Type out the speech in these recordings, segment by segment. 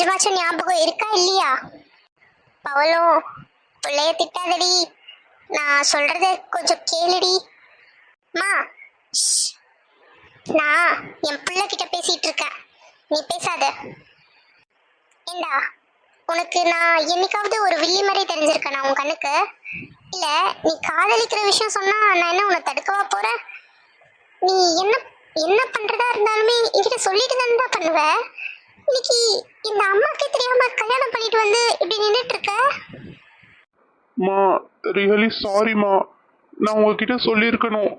கொஞ்சமாச்சும் ஞாபகம் இருக்கா இல்லையா? பவலும் பிள்ளைய திட்டாதடி. நான் சொல்றத கொஞ்சம் கேளுடி. மா நான் என் பிள்ளை கிட்ட பேசிட்டு இருக்கேன். நீ பேசாத. ஏண்டா உனக்கு நான் என்னைக்காவது ஒரு வில்லி மாதிரி நான் உன் கண்ணுக்கு? இல்ல நீ காதலிக்கிற விஷயம் சொன்னா நான் என்ன உன்னை தடுக்கவா போறேன்? நீ என்ன என்ன பண்றதா இருந்தாலுமே என்கிட்ட சொல்லிட்டு தானே பண்ணுவ? இன்னைக்கு இந்த அம்மாக்கே தெரியாம கல்யாணம் பண்ணிட்டு வந்து இப்படி நின்றுட்டு இருக்க? மா ரியலி சாரிம்மா நான் உங்ககிட்ட சொல்லியிருக்கணும்.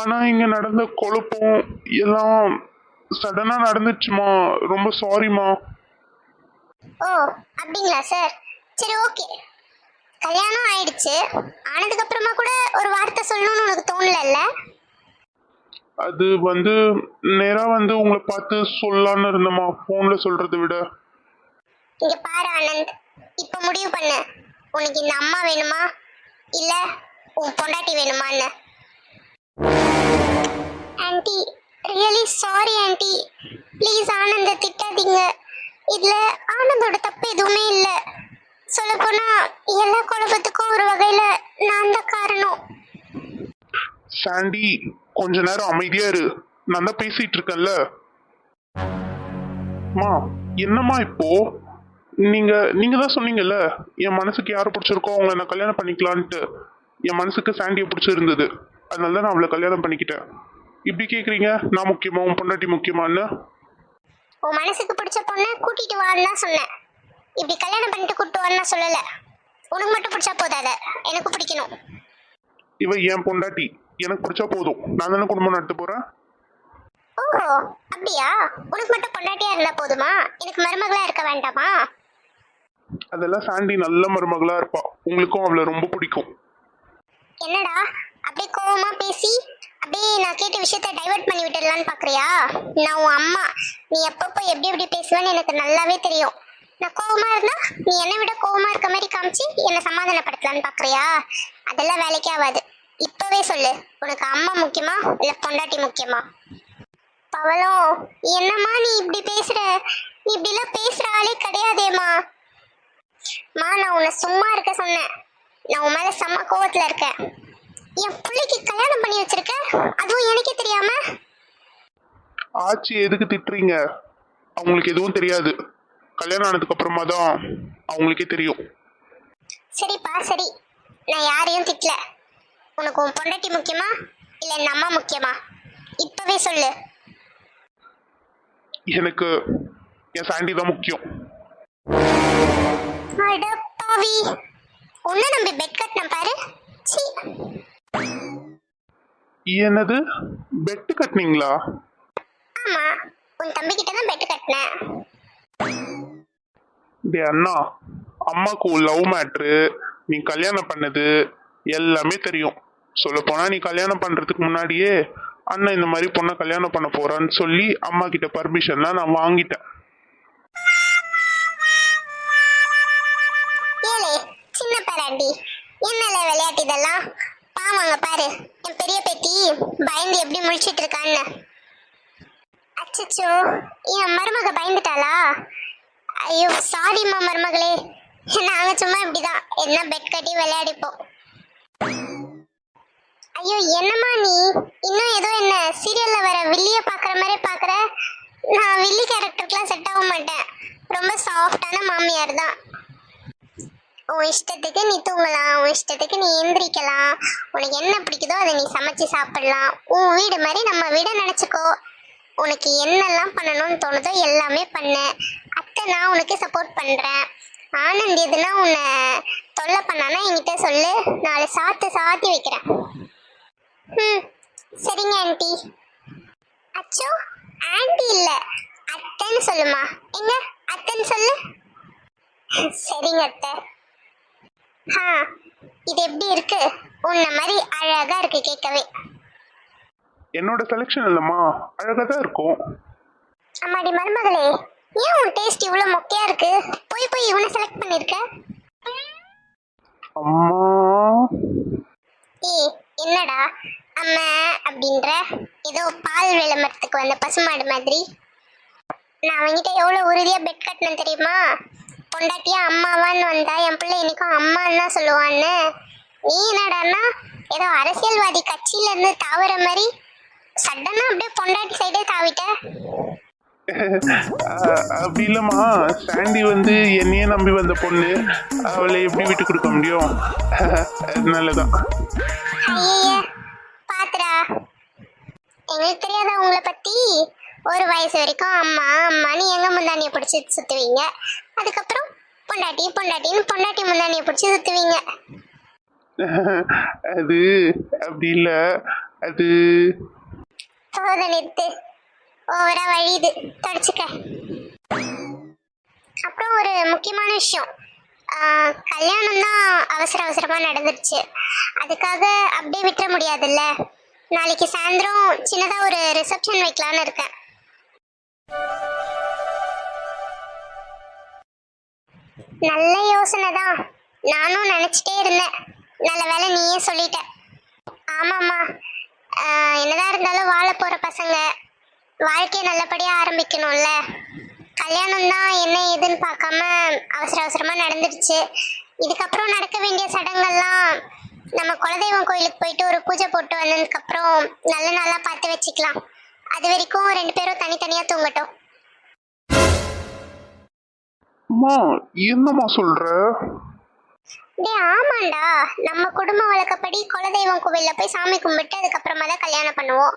ஆனால் இங்கே நடந்த குழப்பம் எல்லாம் சடனாக நடந்துச்சுமா ரொம்ப சாரிம்மா ஓ அப்படிங்களா சார் சரி ஓகே கல்யாணம் ஆயிடுச்சு. ஆனதுக்கு அப்புறமா கூட ஒரு வார்த்தை சொல்லணும்னு உனக்கு தோணலல்ல? அது வந்து நேராக வந்து உங்களை பார்த்து சொல்லலான்னு இருந்தேம்மா ஃபோனில் சொல்கிறத விட. இங்க பாரு ஆனந்த். இப்ப முடிவு பண்ணு. உனக்கு இந்த அம்மா வேணுமா? இல்ல உன் பொண்டாட்டி வேணுமான்னு. Aunty really sorry aunty please ஆனந்த திட்டாதீங்க. இதுல ஆனந்தோட தப்பு எதுவுமே இல்ல. சொல்ல போனா எல்லா குழப்பத்துக்கும் ஒரு வகையில நான் தான் காரணம். சாண்டி கொஞ்ச நேரம் அமைதியா இரு. நான் தான் பேசிட்டு இருக்கேன்ல. மா என்னம்மா இப்போ? நீங்க நீங்க தான் சொன்னீங்கல்ல என் மனசுக்கு யாரை பிடிச்சிருக்கோ அவங்கள நான் கல்யாணம் பண்ணிக்கலான்ட்டு. என் மனசுக்கு சாண்டியை பிடிச்சிருந்தது. அதனால தான் நான் அவளை கல்யாணம் பண்ணிக்கிட்டேன். இப்படி கேட்குறீங்க நான் முக்கியமா உன் பொண்டாட்டி முக்கியமான்னு? உன் மனசுக்கு பிடிச்ச பொண்ணை கூட்டிட்டு வான்னு சொன்னேன். இப்படி கல்யாணம் பண்ணிட்டு வான்னு நான் சொல்லல. உனக்கு மட்டும் பிடிச்சா போதாத? எனக்கு பிடிக்கணும். இவ என் பொண்டாட்டி. எனக்கு பிடிச்சா போதும். நான் தானே குடும்பம் நடத்த போறேன்? ஓஹோ அப்படியா? உனக்கு மட்டும் பொண்டாட்டியா இருந்தா போதுமா? எனக்கு மருமகளா இருக்க வேண்டாமா? அதெல்லாம் சாண்டி நல்ல மருமகளா இருப்பா. உங்களுக்கும் அவளை ரொம்ப பிடிக்கும். என்னடா? அப்படியே கோவமா பேசி அப்படியே நான் கேட்ட விஷயத்த டைவர்ட் பண்ணி விட்டுடலான்னு பாக்குறியா? நான் உன் அம்மா. நீ எப்பப்போ எப்படி எப்படி பேசுவேன்னு எனக்கு நல்லாவே தெரியும். நான் கோவமா இருந்தா நீ என்னை விட கோவமா இருக்க மாதிரி காமிச்சு என்னை சமாதானப்படுத்தலான்னு பாக்குறியா? அதெல்லாம் வேலைக்கே ஆகாது. இப்பவே சொல்லு. உனக்கு அம்மா முக்கியமா இல்ல பொண்டாட்டி முக்கியமா? பவளம் என்னம்மா நீ இப்படி பேசுற? நீ இப்படிலாம் பேசுற ஆளே கிடையாதேம்மா. மா நான் உன்னை சும்மா இருக்க சொன்னேன். நான் உன் மேல செம்ம கோவத்துல இருக்கேன். என் பிள்ளைக்கு கல்யாணம் பண்ணி வச்சிருக்க? அதுவும் எனக்கே தெரியாம? ஆச்சி எதுக்கு திட்டுறீங்க? அவங்களுக்கு எதுவும் தெரியாது. கல்யாணம் ஆனதுக்கு அப்புறமா தான் அவங்களுக்கே தெரியும். சரிப்பா சரி. நான் யாரையும் திட்டல. உனக்கு உன் பொண்டாட்டி முக்கியமா? இல்ல என் அம்மா முக்கியமா? இப்பவே சொல்லு. எனக்கு என் சாண்டி தான் முக்கியம். அட பாவி. உன்னை நம்பி பெட் கட்டின பாரு. சீ என்னது? பெட்டு கட்டினீங்களா? ஆமா. உன் தம்பி கிட்ட தான் பெட் கட்டினேன். டே அண்ணா அம்மாக்கு லவ் மேட்ரு நீ கல்யாணம் பண்ணது எல்லாமே தெரியும். சொல்லப்போனா நீ கல்யாணம் பண்றதுக்கு முன்னாடியே அண்ணன் இந்த மாதிரி பொண்ணை கல்யாணம் பண்ண போறான்னு சொல்லி அம்மா கிட்ட பர்மிஷன்லாம் நான் வாங்கிட்டேன். சின்ன பேராண்டி என்னல விளையாட்டு இதெல்லாம்? பாவாங்க பாரு என் பெரிய பேத்தி பயந்து எப்படி முழிச்சிட்டு இருக்கான்னு. அச்சச்சோ என் மருமக பயந்துட்டாளா? ஐயோ சாரிம்மா மருமகளே நாங்க சும்மா இப்படிதான் என்ன பெட் கட்டி விளையாடிப்போம். ஐயோ என்னம்மா நீ? இன்னும் ஏதோ என்ன? சீரியல்ல வர வில்லிய பாக்குற மாதிரி பாக்குற? நான் வில்லி கேரக்டருக்குலாம் செட் ஆக மாட்டேன். ரொம்ப சாஃப்டான மாமியார் தான். உன் இஷ்டத்துக்கு நீ தூங்கலாம் உன் இஷ்டத்துக்கு நீ எந்திரிக்கலாம். உனக்கு என்ன பிடிக்குதோ அதை நீ சமைச்சு சாப்பிடலாம். உன் வீடு மாதிரி நம்ம வீட நினச்சிக்கோ. உனக்கு என்னெல்லாம் பண்ணணும்னு தோணுதோ எல்லாமே பண்ணு. அத்தை நான் உனக்கு சப்போர்ட் பண்ணுறேன் ஆனந்த் எதுனா உன்னை தொல்லை பண்ணானா என்கிட்ட சொல்லு. நாலு சாத்து சாத்தி வைக்கிறேன். ம் சரிங்க ஆண்டி. அச்சோ ஆண்டி இல்லை. அத்தைன்னு சொல்லுமா. எங்க அத்தைன்னு சொல்லு. சரிங்க அத்தை. ஆ இது எப்படி இருக்கு? உன்ன மாதிரி அழகா இருக்கு கேட்கவே என்னோட செலெக்ஷன் இல்லைம்மா. அழகாக தான் இருக்கும். அம்மாடி மருமகளே ஏன் உன் டேஸ்ட் இவ்வளோ மொக்கையா இருக்கு? போய் போய் இவனை செலக்ட் பண்ணிருக்க. அம்மா. ஏய் என்னடா? அம்மா அப்படின்ற ஏதோ பால் விளம்பரத்துக்கு வந்த பசுமாடு மாதிரி. நான் அவன்கிட்ட எவ்வளோ உறுதியாக பெட் கட்டினேன் தெரியுமா? பொண்டாட்டியா அம்மாவான்னு வந்தா என் பிள்ளை இன்னைக்கும் அம்மான்னு தான் சொல்லுவான்னு. நீ என்னடான்னா ஏதோ அரசியல்வாதி கட்சியில இருந்து தாவற மாதிரி சடனா அப்படியே பொண்டாட்டி சைடே தாவிட்ட. அப்படி இல்லைம்மா. சாண்டி வந்து என்னையே நம்பி வந்த பொண்ணு. அவளை எப்படி விட்டு கொடுக்க முடியும்? நல்லதான் பாத்துடா எங்களுக்கு தெரியாதா உங்களை பத்தி? ஒரு வயசு வரைக்கும் அம்மா அம்மான்னு எங்க முந்தானியை பிடிச்சி சுத்துவீங்க? அதுக்கப்புறம் பொண்டாட்டி பொண்டாட்டின்னு பொண்டாட்டி முந்தானியை பிடிச்சி சுத்துவீங்க. அது அப்படி இல்லை. அது சோத நிறுத்து ஓவரா வழியுது தொடச்சுக்க. அப்புறம் ஒரு முக்கியமான விஷயம். கல்யாணம் தான் அவசர அவசரமா நடந்துருச்சு. அதுக்காக அப்படியே விட்டுற முடியாதுல்ல? நாளைக்கு சாயந்தரம் சின்னதா ஒரு ரிசப்ஷன் வைக்கலாம்னு இருக்கேன். நல்ல யோசனை தான். நானும் நினைச்சிட்டே இருந்தேன். நல்ல வேலை நீயே சொல்லிட்ட. ஆமாம்மா. என்னதான் இருந்தாலும் வாழ போற பசங்க வாழ்க்கையை நல்லபடியா ஆரம்பிக்கணும்ல. கல்யாணம் தான் என்ன ஏதுன்னு பார்க்காம அவசர அவசரமா நடந்துடுச்சு. இதுக்கப்புறம் நடக்க வேண்டிய சடங்கெல்லாம் நம்ம குலதெய்வம் கோயிலுக்கு போயிட்டு ஒரு பூஜை போட்டு வந்ததுக்கு அப்புறம் நல்ல நாளா பார்த்து வச்சுக்கலாம். அது வரைக்கும் ரெண்டு பேரும் தனித்தனியா தூங்கட்டும். அம்மா என்னம்மா சொல்ற? டேய் ஆமாண்டா. நம்ம குடும்ப வழக்கப்படி குலதெய்வம் கோவில்ல போய் சாமி கும்பிட்டு அதுக்கப்புறமா தான் கல்யாணம் பண்ணுவோம்.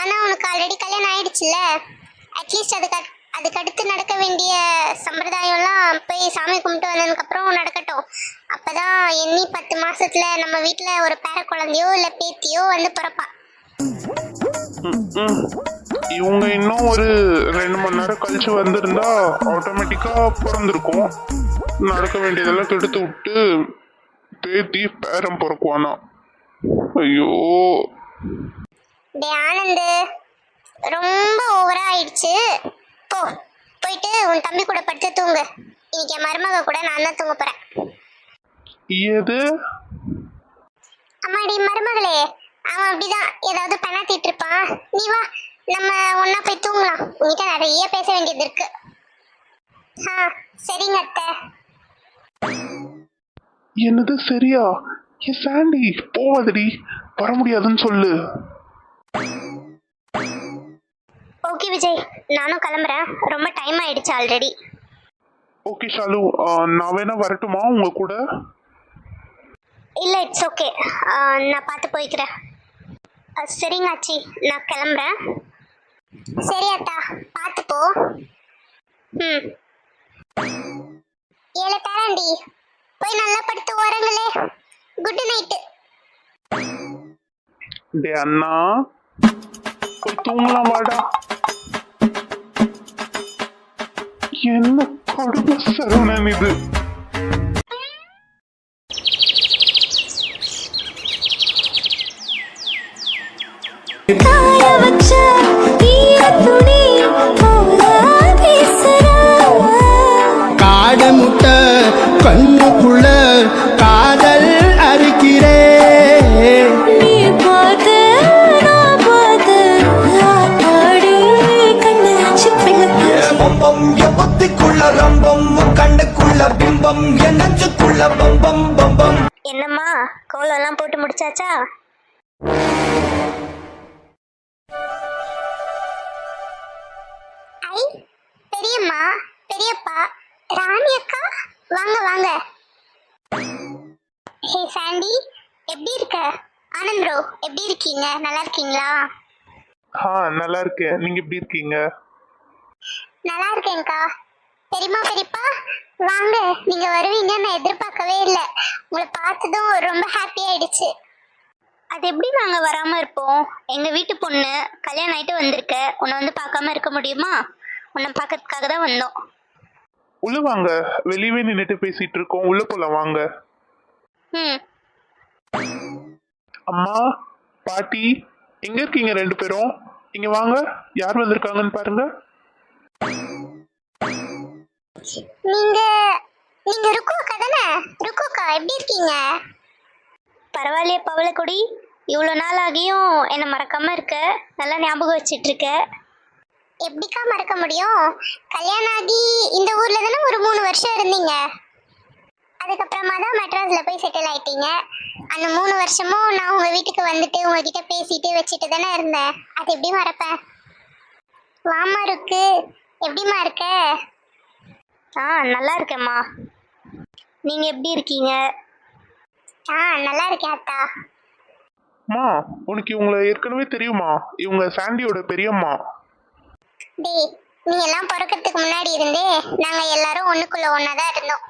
ஆனா உனக்கு ஆல்ரெடி கல்யாணம் ஆயிடுச்சுல்ல? அட்லீஸ்ட் அதுக்கு அட்- அதுக்கு அடுத்து நடக்க வேண்டிய சம்பிரதாயம்லாம் போய் சாமி கும்பிட்டு வந்ததுக்கு அப்புறம் நடக்கட்டும். அப்பதான் எண்ணி பத்து மாசத்துல நம்ம வீட்ல ஒரு பேர குழந்தையோ இல்ல பேத்தியோ வந்து பிறப்பா. இவங்க இன்னும் ஒரு ரெண்டு மணி நேரம் கழிச்சு வந்திருந்தா ஆட்டோமேட்டிக்கா பிறந்திருக்கும். நடக்க வேண்டியதெல்லாம் கெடுத்து விட்டு பேத்தி பேரம் பிறக்குவானா? ஐயோ. டே ஆனந்து ரொம்ப ஓவரா ஆயிடுச்சு. போ போயிட்டு உன் தம்பி கூட படுத்து தூங்கு. இன்னைக்கு என் மருமக கூட நான் தான் தூங்க போறேன். எது? அம்மாடி மருமகளே அவன் அப்படிதான். ஏதாவது பண்ணாத்திட்டு இருப்பான் நீ வா நம்ம ஒண்ணா போய் தூங்கலாம். உன்கிட்ட நிறைய பேச வேண்டியது இருக்கு. ஆ சரிங்க அத்தை. என்னது சரியா? ஏ சாண்டி போவாதடி வர முடியாதுன்னு சொல்லு. ஓகே விஜய். நானும் கிளம்புறேன். ரொம்ப டைம் ஆயிடுச்சு ஆல்ரெடி ஓகே ஷாலு. நான் வேணா வரட்டுமா உங்க கூட? இல்லை இட்ஸ் ஓகே நான் பார்த்து போய்க்கிறேன். சரிங்க ஆச்சி நான் கிளம்புறேன். சரி அத்தா. பார்த்து போ. ம். ஏழை தரேன்டி போய் நல்லா படுத்து உறங்களே குட் நைட்டு டே அண்ணா. போய் தூங்கலாம் வாடா en la pasaron a mi vez. நெஞ்சுக்குள்ள பம்பம் பம்பம் என்னம்மா கோலம்லாம் போட்டு முடிச்சாச்சா? ஐ பெரியம்மா பெரியப்பா ராணி அக்கா வாங்க வாங்க. ஹே சாண்டி எப்படி இருக்க? ஆனந்த் ப்ரோ எப்படி இருக்கீங்க? நல்லா இருக்கீங்களா? ஆ நல்லா இருக்கேன். நீங்க எப்படி இருக்கீங்க? நல்லா இருக்கேன்க்கா. பெரியம்மா பெரியப்பா? வாங்க நீங்க வருவீங்கன்னு நான் எதிர்பார்க்கவே இல்லை. உங்களை பார்த்ததும் ரொம்ப ஹாப்பி ஆயிடுச்சு. அது எப்படி நாங்க வராம இருப்போம்? எங்க வீட்டு பொண்ணு கல்யாணம் ஆயிட்டு வந்திருக்க. உன்னை வந்து பார்க்காம இருக்க முடியுமா? உன்னை பார்க்கறதுக்காக தான் வந்தோம். உள்ள வாங்க. வெளியவே நின்னுட்டு பேசிட்டு இருக்கோம். உள்ள போலாம் வாங்க. ம். அம்மா பாட்டி எங்க இருக்கீங்க ரெண்டு பேரும்? இங்க வாங்க. யார் வந்திருக்காங்கன்னு பாருங்க. நீங்க நீங்க ருக்கு அக்கா தானே? ருக்கு அக்கா எப்படி இருக்கீங்க? பரவாயில்லையே பவளக்கொடி. இவ்வளோ நாள் ஆகியும் என்னை மறக்காம இருக்க. நல்லா ஞாபகம் வச்சிட்டு இருக்க எப்படிக்கா மறக்க முடியும்? கல்யாணம் ஆகி இந்த ஊர்ல தானே ஒரு மூணு வருஷம் இருந்தீங்க? அதுக்கப்புறமா தான் மெட்ராஸ்ல போய் செட்டில் ஆயிட்டீங்க. அந்த மூணு வருஷமும் நான் உங்க வீட்டுக்கு வந்துட்டு உங்ககிட்ட பேசிட்டு வச்சுட்டு தானே இருந்தேன். அது எப்படி மறப்பேன் வாமா இருக்கு எப்படிம்மா இருக்க? ஆ நல்லா இருக்கேம்மா. நீங்க எப்படி இருக்கீங்க? ஆ நல்லா இருக்கேன் அத்தா. அம்மா உனக்கு இவங்களை ஏற்கனவே தெரியுமா? இவங்க சாண்டியோட பெரியம்மா. டேய் நீ எல்லாம் பிறக்கிறதுக்கு முன்னாடி இருந்தே நாங்க எல்லாரும் ஒண்ணுக்குள்ள ஒண்ணா தான் இருந்தோம்.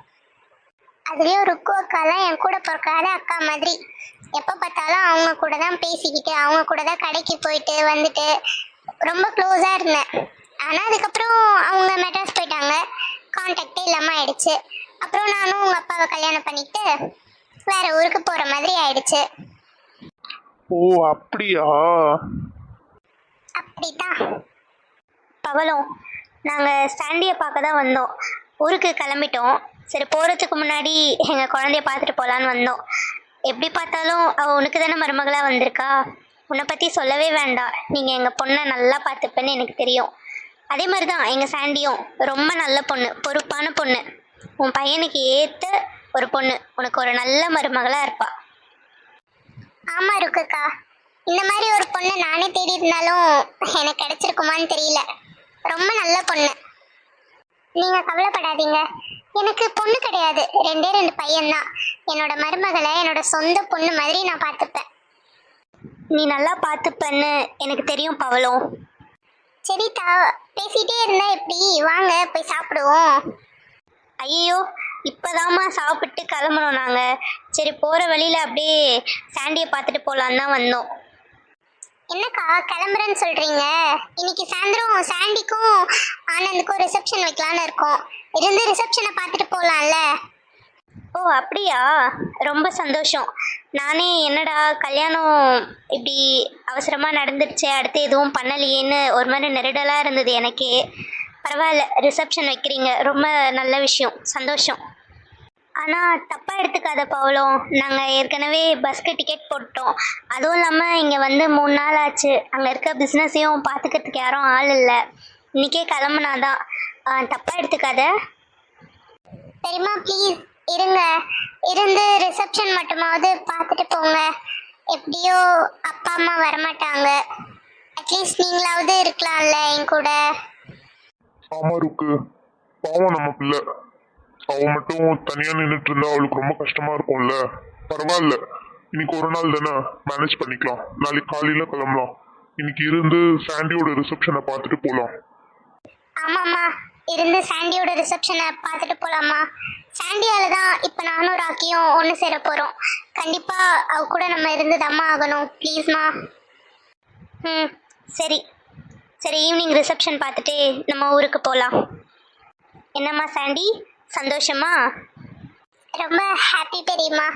அதுலயும் ருக்கு அக்காலாம் என் கூட பிறக்காத அக்கா மாதிரி. எப்ப பார்த்தாலும் அவங்க கூட தான் பேசிக்கிட்டு அவங்க கூட தான் கடைக்கு போயிட்டு வந்துட்டு ரொம்ப க்ளோஸா இருந்தேன். ஆனா அதுக்கப்புறம் அவங்க மெட்ராஸ் போயிட்டாங்க. கான்டாக்டே இல்லாம ஆயிடுச்சு. அப்புறம் நானும் உங்க அப்பாவை கல்யாணம் பண்ணிட்டு வேற ஊருக்கு போற மாதிரி ஆயிடுச்சு. ஓ அப்படியா? அப்படிதான் பவளம் நாங்கள் சாண்டியை பார்க்க தான் வந்தோம். ஊருக்கு கிளம்பிட்டோம். சரி போகிறதுக்கு முன்னாடி எங்கள் குழந்தைய பார்த்துட்டு போகலான்னு வந்தோம். எப்படி பார்த்தாலும் அவள் உனக்கு தானே மருமகளாக வந்திருக்கா? உன்னை பற்றி சொல்லவே வேண்டாம். நீங்கள் எங்கள் பொண்ணை நல்லா பார்த்துப்பேன்னு எனக்கு தெரியும். அதே மாதிரி தான் எங்கள் சாண்டியும் ரொம்ப நல்ல பொண்ணு பொறுப்பான பொண்ணு. உன் பையனுக்கு ஏற்ற ஒரு பொண்ணு உனக்கு ஒரு நல்ல மருமகளாக இருப்பா. ஆமா இருக்குக்கா இந்த மாதிரி ஒரு பொண்ணு நானே தேடி இருந்தாலும் எனக்கு கிடைச்சிருக்குமான்னு தெரியல. ரொம்ப நல்ல பொண்ணு. நீங்க கவலைப்படாதீங்க. எனக்கு பொண்ணு கிடையாது. ரெண்டே ரெண்டு பையன்தான். என்னோட மருமகளை என்னோட சொந்த பொண்ணு மாதிரி நான் பார்த்துப்பேன். நீ நல்லா பார்த்துப்பன்னு எனக்கு தெரியும் பவளம். சரிதா பேசிட்டே இருந்தா எப்படி? வாங்க போய் சாப்பிடுவோம். ஐயோ இப்போதாம்மா சாப்பிட்டு கிளம்புனோம் நாங்கள் சரி போகிற வழியில் அப்படியே சாண்டியை பார்த்துட்டு போகலான்னு தான் வந்தோம். என்னக்கா கிளம்புறேன்னு சொல்கிறீங்க இன்னைக்கு சாயந்தரம் சாண்டிக்கும் ஆனந்துக்கும் ரிசப்ஷன் வைக்கலான்னு இருக்கோம். இருந்து ரிசப்ஷனை பார்த்துட்டு போகலாம்ல ஓ அப்படியா? ரொம்ப சந்தோஷம். நானே என்னடா கல்யாணம் இப்படி அவசரமாக நடந்துருச்சே அடுத்து எதுவும் பண்ணலையேன்னு ஒரு மாதிரி நெருடலாக இருந்தது எனக்கே. பரவாயில்ல ரிசப்ஷன் வைக்கிறீங்க. ரொம்ப நல்ல விஷயம். சந்தோஷம். ஆனால் தப்பாக எடுத்துக்காத பவுலம் நாங்கள் ஏற்கனவே பஸ்க்கு டிக்கெட் போட்டோம் அதுவும் இல்லாமல் இங்கே வந்து மூணு நாள் ஆச்சு. அங்கே இருக்க பிஸ்னஸையும் பார்த்துக்கிறதுக்கு யாரும் ஆள் இல்லை. இன்றைக்கே கிளம்புனாதான். தப்பாக எடுத்துக்காத. தெரியுமா ப்ளீஸ் இருங்க. இருந்து ரிசப்ஷன் மட்டுமாவது பார்த்துட்டு போங்க. எப்படியோ அப்பா அம்மா வரமாட்டாங்க. அட்லீஸ்ட் நீங்களாவது இருக்கலாம்ல என் கூட. ஆமா இருக்கு பாவம் நம்ம பிள்ளை. அவ மட்டும் தனியா நின்றுட்டு இருந்தா அவளுக்கு ரொம்ப கஷ்டமா இருக்கும்ல. பரவாயில்ல. இன்னைக்கு ஒரு நாள் தானே? மேனேஜ் பண்ணிக்கலாம். நாளைக்கு காலையில கிளம்பலாம். இன்னைக்கு இருந்து சாண்டியோட ரிசப்ஷனை பார்த்துட்டு போலாம். ஆமாம்மா. இருந்து சாண்டியோட ரிசப்ஷனை பார்த்துட்டு போகலாமா சாண்டியால தான் இப்போ நானும் ராக்கியும் ஒன்று சேர போகிறோம் கண்டிப்பாக அவ கூட நம்ம இருந்து தம்மா ஆகணும். ப்ளீஸ்மா ம். சரி. சரி ஈவினிங் ரிசப்ஷன் பார்த்துட்டு நம்ம ஊருக்கு போகலாம் என்னம்மா சாண்டி? சந்தோஷமா? ரொம்ப ஹாப்பி பெரியம்மா